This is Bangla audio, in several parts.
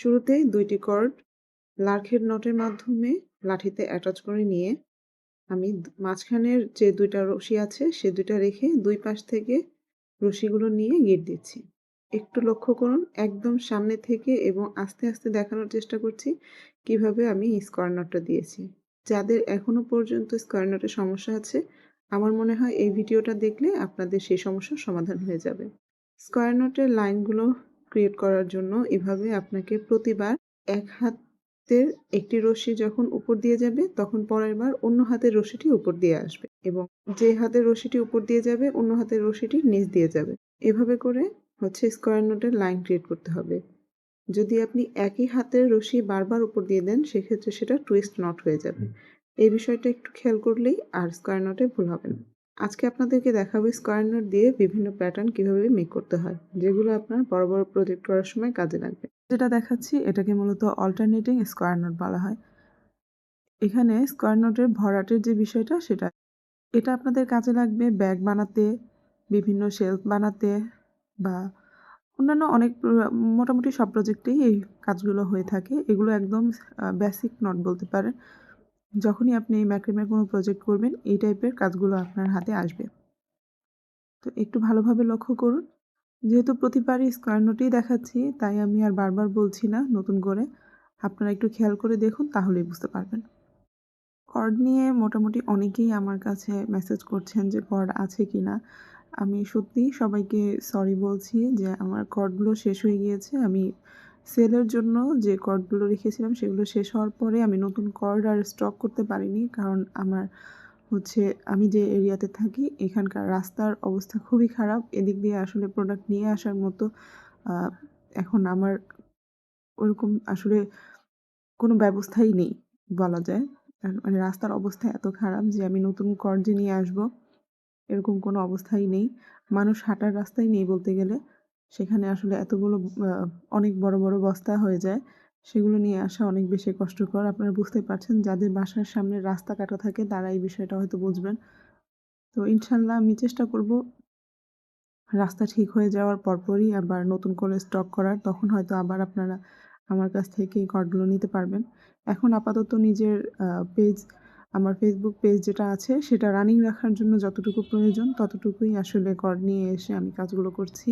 শুরুতেই দুইটি কর্ড লার্কের নটের মাধ্যমে লাঠিতে অ্যাটাচ করে নিয়ে আমি মাঝখানের যে দুইটা রশি আছে সে দুইটা রেখে দুই পাশ থেকে রশিগুলো নিয়ে গিট দিচ্ছি। একটু লক্ষ্য করুন, একদম সামনে থেকে এবং আস্তে আস্তে দেখানোর চেষ্টা করছি কীভাবে আমি স্কোয়ার নটটা দিয়েছি। যাদের এখনও পর্যন্ত স্কোয়ার নটের সমস্যা আছে, আমার মনে হয় এই ভিডিওটা দেখলে আপনাদের সেই সমস্যার সমাধান হয়ে যাবে। স্কোয়ার নটের লাইনগুলো ক্রিয়েট করার জন্য এভাবে আপনাকে প্রতিবার এক হাতের একটি রশি যখন উপর দিয়ে যাবে, তখন পরের বার অন্য হাতের রশিটি উপর দিয়ে আসবে এবং যে হাতের রশিটি উপর দিয়ে যাবে, অন্য হাতের রশিটি নিচ দিয়ে যাবে। এভাবে করে হচ্ছে স্কোয়ার নোটের লাইন ক্রিয়েট করতে হবে। যদি আপনি একই হাতের রশি বারবার উপর দিয়ে দেন, সেক্ষেত্রে সেটা টুইস্ট নট হয়ে যাবে। এই বিষয়টা একটু খেয়াল করলেই আর স্কোয়ার নোটে ভুল হবে না। আজকে আপনাদেরকে দেখাবো স্কোয়ার নোট দিয়ে বিভিন্ন প্যাটার্ন কীভাবে মেক করতে হয়, যেগুলো আপনার বড় বড় প্রজেক্ট করার সময় কাজে লাগবে। যেটা দেখাচ্ছি, এটাকে মূলত অল্টারনেটিং স্কোয়ার নোট বলা হয়। এখানে স্কোয়ার নোটের ভরাটের যে বিষয়টা, সেটা এটা আপনাদের কাজে লাগবে ব্যাগ বানাতে, বিভিন্ন শেলফ বানাতে বা অন্যান্য অনেক মোটামুটি সব প্রজেক্টেই এই কাজগুলো হয়ে থাকে। এগুলো একদম বেসিক নট বলতে পারেন। যখনই আপনি এই ম্যাক্রিমের কোনো প্রজেক্ট করবেন, এই টাইপের কাজগুলো আপনার হাতে আসবে। তো একটু ভালোভাবে লক্ষ্য করুন। যেহেতু প্রতিবারই স্কোয়ার নোটেই দেখাচ্ছি, তাই আমি আর বারবার বলছি না নতুন করে। আপনারা একটু খেয়াল করে দেখুন, তাহলেই বুঝতে পারবেন। কর্ড নিয়ে মোটামুটি অনেকেই আমার কাছে মেসেজ করছেন যে কর্ড আছে কি না? আমি সত্যিই সবাইকে সরি বলছি যে, আমার কর্ডগুলো শেষ হয়ে গিয়েছে, আমি সেলের জন্য যে কর্ডগুলো রেখেছিলাম সেগুলো শেষ হওয়ার পরে আমি নতুন কর্ড আর স্টক করতে পারিনি। কারণ আমার হচ্ছে আমি যে এরিয়াতে থাকি, এখানকার রাস্তার অবস্থা খুবই খারাপ। এদিক দিয়ে আসলে প্রোডাক্ট নিয়ে আসার মতো এখন আমার ওরকম আসলে কোনো ব্যবস্থাই নেই বলা যায়। মানে রাস্তার অবস্থা এত খারাপ যে আমি নতুন কর্ড যে নিয়ে আসব, এরকম কোনো অবস্থাই নেই। মানুষ হাঁটার রাস্তাই নেই বলতে গেলে। সেখানে আসলে এতগুলো অনেক বড় বড় বস্তা হয়ে যায়। সেগুলো নিয়ে আসা অনেক বেশি কষ্টকর। আপনারা বুঝতে পারছেন যাদের বাসার সামনে রাস্তা কাটা থাকে তারা এই বিষয়টা হয়তো বুঝবেন। তো ইনশাল্লাহ আমি চেষ্টা করব রাস্তা ঠিক হয়ে যাওয়ার পরপরই আবার নতুন করে স্টক করার। তখন হয়তো আবার আপনারা আমার কাছ থেকে এই কার্ডগুলো নিতে পারবেন। এখন আপাতত নিজের পেজ আমার ফেসবুক পেজ যেটা আছে সেটা রানিং রাখার জন্য যতটুকু প্রয়োজন ততটুকুই আসলে কর নিয়ে এসে আমি কাজগুলো করছি।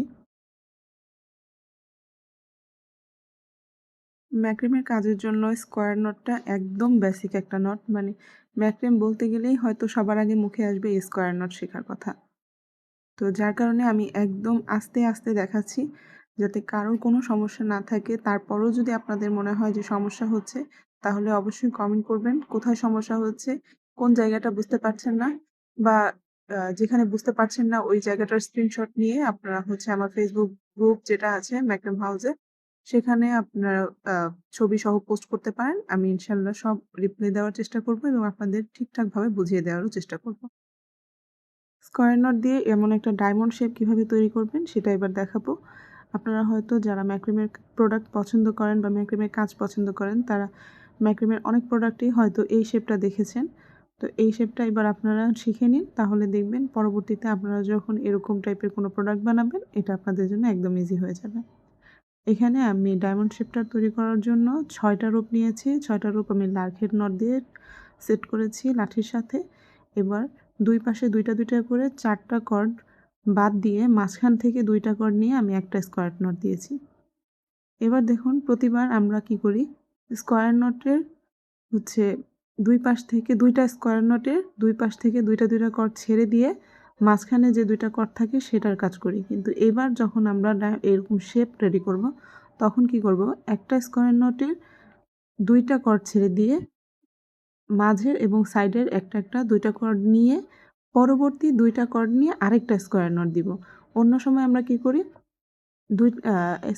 ম্যাক্রিমের কাজের জন্য স্কোয়ার নটটা একদম বেসিক একটা নট। মানে ম্যাক্রিম বলতে গেলেই হয়তো সবার আগে মুখে আসবে স্কোয়ার নট শেখার কথা। তো যার কারণে আমি একদম আস্তে আস্তে দেখাচ্ছি যাতে কারোর কোনো সমস্যা না থাকে। তারপরও যদি আপনাদের মনে হয় যে সমস্যা হচ্ছে, তাহলে অবশ্যই কমেন্ট করবেন। কোথায় সমস্যা হচ্ছে, কোন জায়গাটা বুঝতে পারছেন না বা যেখানে বুঝতে পারছেন না, ওই জায়গাটার স্ক্রিনশট নিয়ে আপনারা হচ্ছে আমার ফেসবুক গ্রুপ যেটা আছে ম্যাকডাম হাউসে সেখানে আপনারা ছবি সহ পোস্ট করতে পারেন। আমি ইনশাল্লাহ সব রিপ্লাই দেওয়ার চেষ্টা করব এবং আপনাদের ঠিকঠাকভাবে বুঝিয়ে দেওয়ারও চেষ্টা করব। স্কোয়ার নট দিয়ে এমন একটা ডায়মন্ড শেপ কীভাবে তৈরি করবেন, সেটা এবার দেখাবো। আপনারা হয়তো যারা ম্যাক্রিমের প্রোডাক্ট পছন্দ করেন বা ম্যাক্রিমের কাজ পছন্দ করেন, তারা ম্যাক্রিমের অনেক প্রোডাক্টই হয়তো এই শেপটা দেখেছেন। তো এই শেপটা এবার আপনারা শিখে নিন, তাহলে দেখবেন পরবর্তীতে আপনারা যখন এরকম টাইপের কোনো প্রোডাক্ট বানাবেন, এটা আপনাদের জন্য একদম ইজি হয়ে যাবে। এখানে আমি ডায়মন্ড শেপটা তৈরি করার জন্য ছয়টা রূপ নিয়েছি। ছয়টা রূপ আমি লার্কের নট দিয়ে সেট করেছি লাঠির সাথে। এবার দুই পাশে দুইটা দুইটা করে চারটা কর্ড বাদ দিয়ে মাঝখান থেকে দুইটা কর্ড নিয়ে আমি একটা স্কোয়ার নট দিয়েছি। এবার দেখুন, প্রতিবার আমরা কি করি? স্কোয়ার নটের হচ্ছে দুই পাশ থেকে দুইটা স্কোয়ার নটের দুই পাশ থেকে দুইটা দুইটা কট ছেড়ে দিয়ে মাঝখানে যে দুইটা কট থাকে সেটার কাজ করি। কিন্তু এবার যখন আমরা এরকম শেপ রেডি করব, তখন কি করব? একটা স্কোয়ার নোটের দুইটা কট ছেড়ে দিয়ে মাঝের এবং সাইডের একটা একটা দুইটা কট নিয়ে পরবর্তী দুইটা কট নিয়ে আরেকটা স্কোয়ার নট দিব। অন্য সময় আমরা কি করি? দুই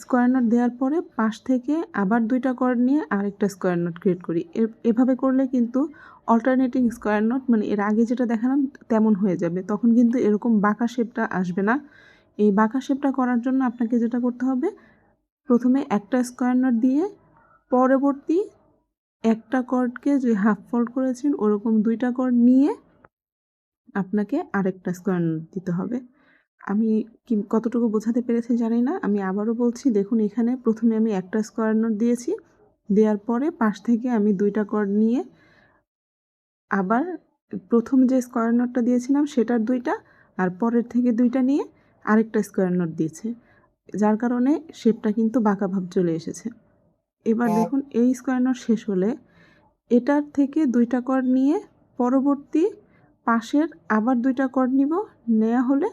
স্কোয়ার নোট দেওয়ার পরে পাশ থেকে আবার দুইটা কর্ড নিয়ে আরেকটা স্কোয়ার নোট ক্রিয়েট করি। এভাবে করলে কিন্তু অল্টারনেটিং স্কোয়ার নোট মানে এর আগে যেটা দেখালাম তেমন হয়ে যাবে। তখন কিন্তু এরকম বাঁকা শেপটা আসবে না। এই বাঁকা শেপটা করার জন্য আপনাকে যেটা করতে হবে, প্রথমে একটা স্কোয়ার নোট দিয়ে পরবর্তী একটা কর্ডকে যে হাফ ফোল্ড করেছেন, ওরকম দুইটা কর্ড নিয়ে আপনাকে আরেকটা স্কোয়ার নোট দিতে হবে। আমি কি কতটুকু বোঝাতে পেরেছি জানি না। আমি আবারও বলছি দেখুন এখানে প্রথমে আমি একটা স্কোয়ার নোট দিয়েছি। দেওয়ার পরে পাশ থেকে আমি দুইটা কর্ড নিয়ে আবার প্রথম যে স্কোয়ার নোটটা দিয়েছিলাম সেটার দুইটা আর পরের থেকে দুইটা নিয়ে আরেকটা স্কোয়ার নোট দিয়েছে। যার কারণে শেপটা কিন্তু বাঁকা ভাব চলে এসেছে। এবার দেখুন এই স্কোয়ার নোট শেষ হলে এটার থেকে দুইটা কর্ড নিয়ে পরবর্তী পাশের আবার দুইটা কর্ড নিব। নেওয়া হলে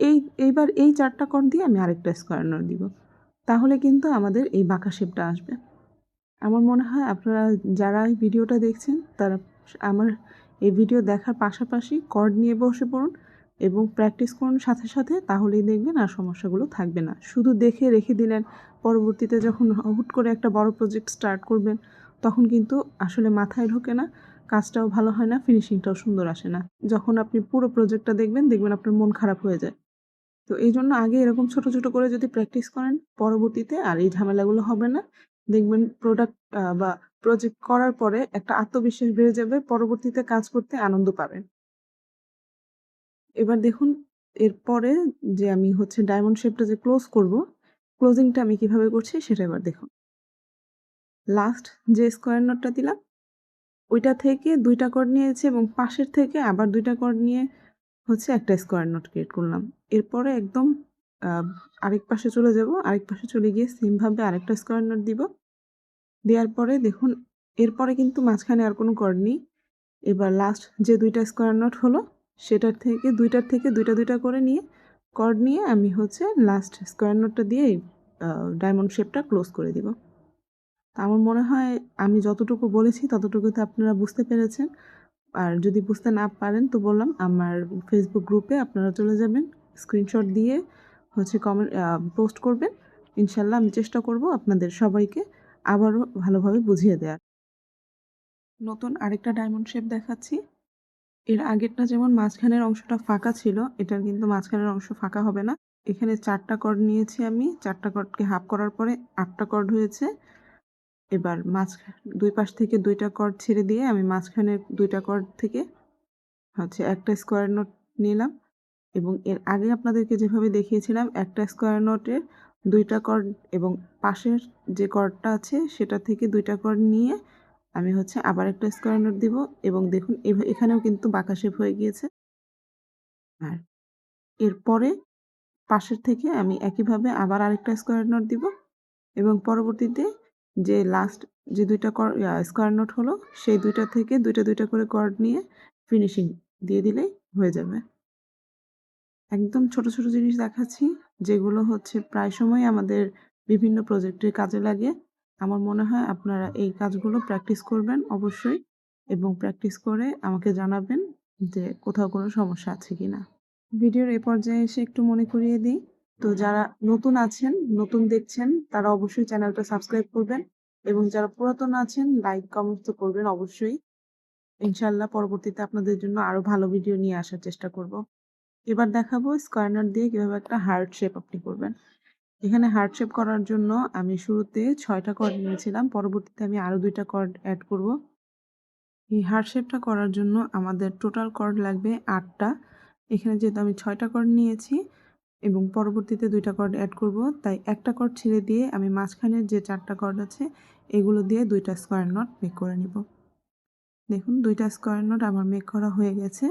এই, এইবার এই চারটা কর্ড দিয়ে আমি আরেকটা স্কোয়ার দিব। তাহলে কিন্তু আমাদের এই বাঁকা শেপটা আসবে। আমার মনে হয় আপনারা যারা এই ভিডিওটা দেখছেন, তারা আমার এই ভিডিও দেখার পাশাপাশি কর্ড নিয়ে বসে পড়ুন এবং প্র্যাকটিস করুন সাথে সাথে, তাহলেই দেখবেন আর সমস্যাগুলো থাকবে না। শুধু দেখে রেখে দিলেন, পরবর্তীতে যখন হুট করে একটা বড় প্রজেক্ট স্টার্ট করবেন, তখন কিন্তু আসলে মাথায় ঢোকে না, কাজটাও ভালো হয় না ফিনিশিংটাও সুন্দর আসে না। যখন আপনি পুরো প্রজেক্টটা দেখবেন দেখবেন আপনার মন খারাপ হয়ে যায়। তো এই জন্য আগে এরকম ছোট ছোট করে যদি প্র্যাকটিস করেন, পরবর্তীতে আর এই ঝামেলাগুলো হবে না। দেখবেন প্রোডাক্ট বা প্রজেক্ট করার পরে একটা আত্মবিশ্বাস বেড়ে যাবে, পরবর্তীতে কাজ করতে আনন্দ পাবেন। এবার দেখুন, এরপরে যে আমি হচ্ছে ডায়মন্ড শেপটা যে ক্লোজ করব ক্লোজিংটা আমি কীভাবে করছি সেটা এবার দেখুন। লাস্ট যে স্কোয়ার নোটটা দিলাম, ওইটা থেকে দুইটা কর্ড নিয়েছি এবং পাশের থেকে আবার দুইটা কর্ড নিয়ে হচ্ছে একটা স্কোয়ার নোট ক্রিয়েট করলাম। এরপরে একদম আরেক পাশে চলে যাব। আরেক পাশে চলে গিয়ে সেমভাবে আরেকটা স্কোয়ার নোট দিব। দেওয়ার পরে দেখুন, এরপরে কিন্তু মাঝখানে আর কোনো কর্ড নেই। এবার লাস্ট যে দুইটা স্কোয়ার নোট হলো, সেটার থেকে, দুইটার থেকে দুইটা দুইটা করে নিয়ে কর্ড নিয়ে আমি হচ্ছে লাস্ট স্কোয়ার নোটটা দিয়ে ডায়মন্ড শেপটা ক্লোজ করে দিব। তা আমার মনে হয়, আমি যতটুকু বলেছি ততটুকুতে আপনারা বুঝতে পেরেছেন। আর যদি বুঝতে না পারেন তো বললাম, আমার ফেসবুক গ্রুপে আপনারা চলে যাবেন। স্ক্রিনশট দিয়ে হচ্ছে কমেন্ট পোস্ট করবেন। ইনশাল্লাহ আমি চেষ্টা করব আপনাদের সবাইকে আবারও ভালোভাবে বুঝিয়ে দেওয়ার। নতুন আরেকটা ডায়মন্ড শেপ দেখাচ্ছি। এর আগেরটা যেমন মাঝখানের অংশটা ফাঁকা ছিল, এটার কিন্তু মাঝখানের অংশ ফাঁকা হবে না। এখানে চারটা কর্ড নিয়েছি আমি। চারটা কর্ডকে হাফ করার পরে আটটা কর্ড হয়েছে। এবার মাঝ, দুই পাশ থেকে দুইটা কর্ড ছেড়ে দিয়ে আমি মাঝখানের দুইটা কর্ড থেকে হচ্ছে একটা স্কোয়ার নোট নিলাম। এবং এর আগে আপনাদেরকে যেভাবে দেখিয়েছিলাম, একটা স্কোয়ার নোটের দুইটা কর্ড এবং পাশের যে কর্ডটা আছে, সেটা থেকে দুইটা কর্ড নিয়ে আমি হচ্ছে আবার একটা স্কোয়ার নোট দিব এবং দেখুন এখানেও কিন্তু বাঁকা শেপ হয়ে গিয়েছে। আর এরপরে পাশের থেকে আমি একইভাবে আবার আরেকটা স্কোয়ার নোট দিব এবং পরবর্তীতে যে লাস্ট যে দুইটা স্কোয়ার নোট হলো, সেই দুইটা থেকে দুইটা দুইটা করে কর্ড নিয়ে ফিনিশিং দিয়ে দিলেই হয়ে যাবে। একদম ছোট ছোট জিনিস দেখাচ্ছি, যেগুলো হচ্ছে প্রায় সময় আমাদের বিভিন্ন প্রজেক্টের কাজে লাগে। আমার মনে হয় আপনারা এই কাজগুলো প্র্যাকটিস করবেন অবশ্যই এবং প্র্যাকটিস করে আমাকে জানাবেন যে কোথাও কোনো সমস্যা আছে কি না ভিডিওর এ পর্যায়ে এসে একটু মনে করিয়ে দিই। তো যারা নতুন আছেন, নতুন দেখছেন, তারা অবশ্যই চ্যানেলটা সাবস্ক্রাইব করবেন এবং যারা পুরাতন আছেন লাইক কমেন্ট তো করবেন অবশ্যই। ইনশাল্লাহ পরবর্তীতে আপনাদের জন্য আরও ভালো ভিডিও নিয়ে আসার চেষ্টা করব। এবার দেখাবো স্কোয়ার দিয়ে কীভাবে একটা হার্ট শেপ আপনি করবেন। এখানে হার্ট শেপ করার জন্য আমি শুরুতে ছয়টা কর্ড নিয়েছিলাম, পরবর্তীতে আমি আরও দুইটা কর্ড অ্যাড করব। এই হার্ট শেপটা করার জন্য আমাদের টোটাল কর্ড লাগবে আটটা। এখানে যেহেতু আমি ছয়টা কর্ড নিয়েছি এবং পরবর্তীতে দুইটা কর্ড অ্যাড করব, তাই একটা কর্ড ছেড়ে দিয়ে আমি মাঝখানের যে চারটা কর্ড আছে, এগুলো দিয়ে দুইটা স্কোয়ার নট মেক করে নিব। দেখুন, দুইটা স্কোয়ার নট আমার মেক করা হয়ে গেছে।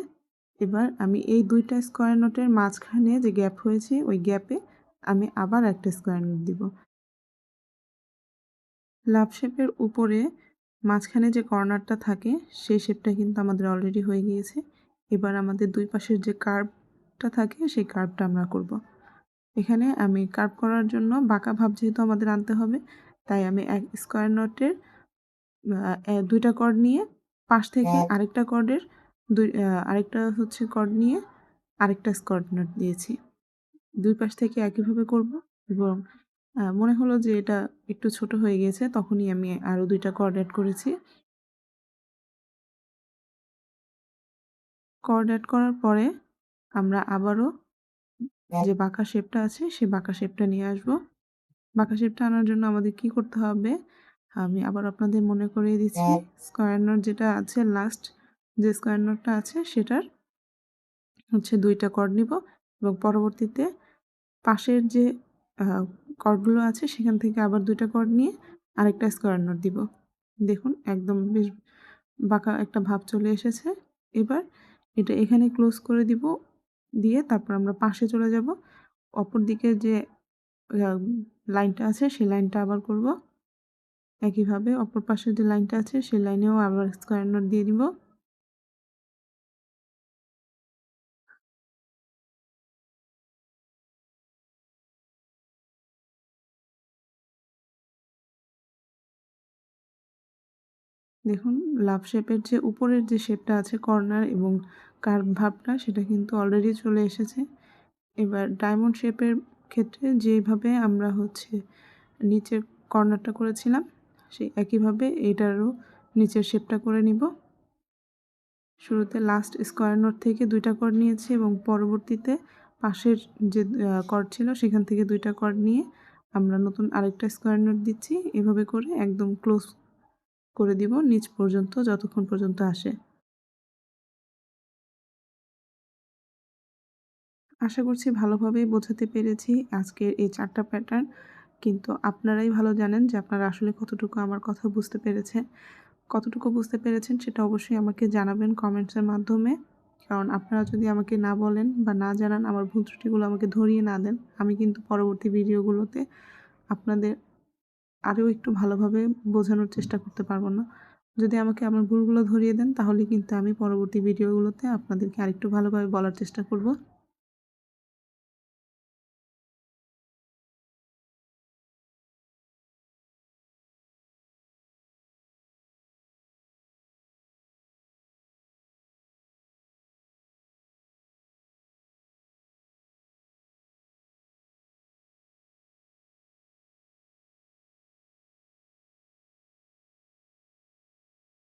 এবার আমি এই দুইটা স্কোয়ার নোটের মাঝখানে যে গ্যাপ হয়েছে ওই গ্যাপে আমি আবার একটা স্কোয়ার নোট দিব লাভ শেপের উপরে মাঝখানে যে কর্নারটা থাকে সেই শেপটা কিন্তু আমাদের অলরেডি হয়ে গিয়েছে এবার আমাদের দুই পাশের যে কার্ভটা থাকে সেই কার্ভটা আমরা করব। এখানে আমি কার্ভ করার জন্য বাঁকা ভাব যেহেতু আমাদের আনতে হবে তাই আমি এক স্কোয়ার নটের দুইটা কর্ড নিয়ে পাশ থেকে হ্যাঁ। আরেকটা কর্ডের দুই আরেকটা হচ্ছে কর্ড নিয়ে আরেকটা স্কোয়ার নট দিয়েছি। দুই পাশ থেকে একইভাবে করব এবং মনে হলো যে এটা একটু ছোট হয়ে গেছে তখনই আমি আরও দুইটা কর্ড অ্যাড করেছি। কর্ড অ্যাড করার পরে আমরা আবারও যে বাঁকা শেপটা আছে সেই বাঁকা শেপটা নিয়ে আসব। বাঁকা শেপটা আনার জন্য আমাদের কি করতে হবে? আমি আবার আপনাদের মনে করিয়ে দিচ্ছি। স্কোয়ার নোট যেটা আছে লাস্ট যে স্কোয়ার নোটটা আছে সেটার হচ্ছে দুইটা কর্ড নিব এবং পরবর্তীতে পাশের যে কর্ডগুলো আছে সেখান থেকে আবার দুইটা কর্ড নিয়ে আরেকটা স্কোয়ার নোট দিব। দেখুন একদম বেশ বাঁকা একটা ভাব চলে এসেছে। এবার এটা এখানে ক্লোজ করে দিব, দিয়ে তারপর আমরা পাশে চলে যাব। অপর দিকে যে লাইনটা আছে সেই লাইনটা আবার করব। একইভাবে অপর পাশের যে লাইনটা আছে সেই লাইনেও আবার স্কোয়ার নোট দিয়ে দিব। দেখুন লাভ শেপের যে উপরের যে শেপটা আছে কর্নার এবং কার্ভ ভাবটা, সেটা কিন্তু অলরেডি চলে এসেছে। এবার ডায়মন্ড শেপের ক্ষেত্রে যেভাবে আমরা হচ্ছে নিচের কর্নারটা করেছিলাম, সেই একইভাবে এইটারও নিচের শেপটা করে নিব। শুরুতে লাস্ট স্কোয়ার নোট থেকে দুইটা কর নিয়েছি এবং পরবর্তীতে পাশের যে কর ছিল, সেখান থেকে দুইটা কর নিয়ে আমরা নতুন আরেকটা স্কোয়ার নোট দিচ্ছি। এভাবে করে একদম ক্লোজ করে দিব নিচ পর্যন্ত, যতক্ষণ পর্যন্ত আসে। আশা করছি ভালোভাবেই বোঝাতে পেরেছি আজকের এই চারটা প্যাটার্ন কিন্তু আপনারাই ভালো জানেন যে আপনারা আসলে কতটুকু আমার কথা বুঝতে পেরেছেন। কতটুকু বুঝতে পেরেছেন সেটা অবশ্যই আমাকে জানাবেন কমেন্টসের মাধ্যমে। কারণ আপনারা যদি আমাকে না বলেন বা না জানান, আমার ভুল ত্রুটিগুলো আমাকে ধরিয়ে না দেন, আমি কিন্তু পরবর্তী ভিডিওগুলোতে আপনাদের আরও একটু ভালোভাবে বোঝানোর চেষ্টা করতে পারব না। যদি আমাকে আমার ভুলগুলো ধরিয়ে দেন, তাহলে কিন্তু আমি পরবর্তী ভিডিওগুলোতে আপনাদেরকে আরেকটু ভালোভাবে বলার চেষ্টা করব।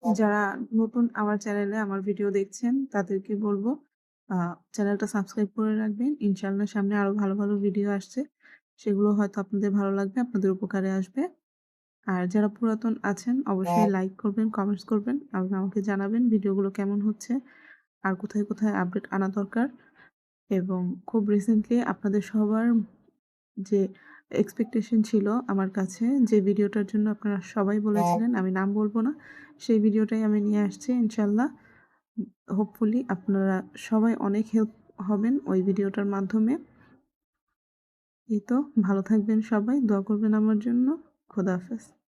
যারা নতুন আমার চ্যানেলে আমার ভিডিও দেখছেন তাদেরকে বলব চ্যানেলটা সাবস্ক্রাইব করে রাখবেন। ইনশাল্লাহ সামনে আরও ভালো ভালো ভিডিও আসছে। সেগুলো হয়তো আপনাদের ভালো লাগবে আপনাদের উপকারে আসবে। আর যারা পুরাতন আছেন অবশ্যই লাইক করবেন কমেন্টস করবেন এবং আমাকে জানাবেন ভিডিওগুলো কেমন হচ্ছে আর কোথায় কোথায় আপডেট আনা দরকার। এবং খুব রিসেন্টলি আপনাদের সবার যে এক্সপেকটেশন ছিল আমার কাছে যে ভিডিওটার জন্য আপনারা সবাই বলেছিলেন। আমি নাম বলব না। সেই ভিডিওটাই আমি নিয়ে আসছি ইনশাল্লাহ হোপফুলি আপনারা সবাই অনেক হেল্প হবেন ওই ভিডিওটার মাধ্যমে। এই তো, ভালো থাকবেন সবাই, দোয়া করবেন আমার জন্য। খোদা হাফেজ।